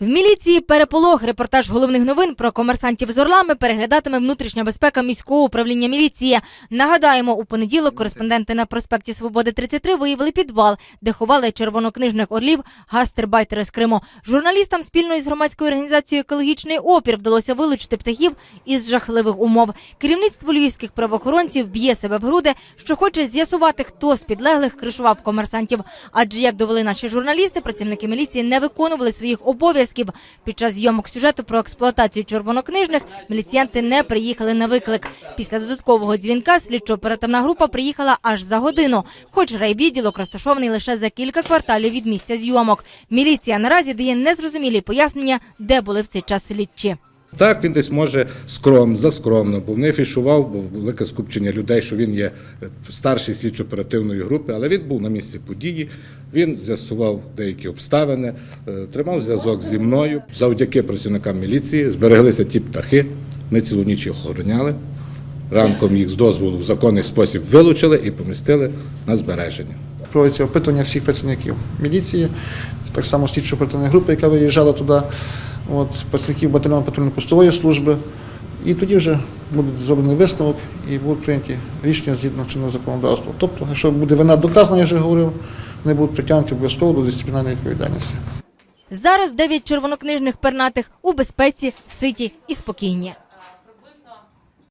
В міліції переполох. Репортаж головних новин про комерсантів з орлами переглядатиме внутрішня безпека міського управління міліції. Нагадаємо, у понеділок кореспонденти на проспекті Свободи 33 виявили підвал, де ховали червонокнижних орлів гастербайтери з Криму. Журналістам спільно із громадською організацією Екологічний опір вдалося вилучити птахів із жахливих умов. Керівництво львівських правоохоронців б'є себе в груди, що хоче з'ясувати, хто з підлеглих кришував комерсантів. Адже, як довели наші журналісти, працівники міліції не виконували своїх обов'язків. Під час зйомок сюжету про експлуатацію червонокнижних міліціянти не приїхали на виклик. Після додаткового дзвінка слідчо-оперативна група приїхала аж за годину. Хоч райвідділок розташований лише за кілька кварталів від місця зйомок. Міліція наразі дає незрозумілі пояснення, де були в цей час слідчі. Так, він десь може скром, заскромно, бо не фішував, бо велике скупчення людей, що він є старший слідчо оперативної групи, але він був на місці події, він з'ясував деякі обставини, е, тримав зв'язок зі мною. Завдяки працівникам міліції збереглися ті птахи, ми цілу ніч їх охороняли. Ранком їх з дозволу в законний спосіб вилучили і помістили на збереження. Проводиться опитування всіх працівників міліції, так само слідчо оперативної групи, яка виїжджала туди, от, представників батальйону патрульно-постової служби. І тоді вже буде зроблений висновок і будуть прийняті рішення згідно чинного законодавства. Тобто, якщо буде вина доказана, я вже говорив, вони будуть притягнуті обов'язково до дисциплінарної відповідальності. Зараз дев'ять червонокнижних пернатих у безпеці, ситі і спокійні.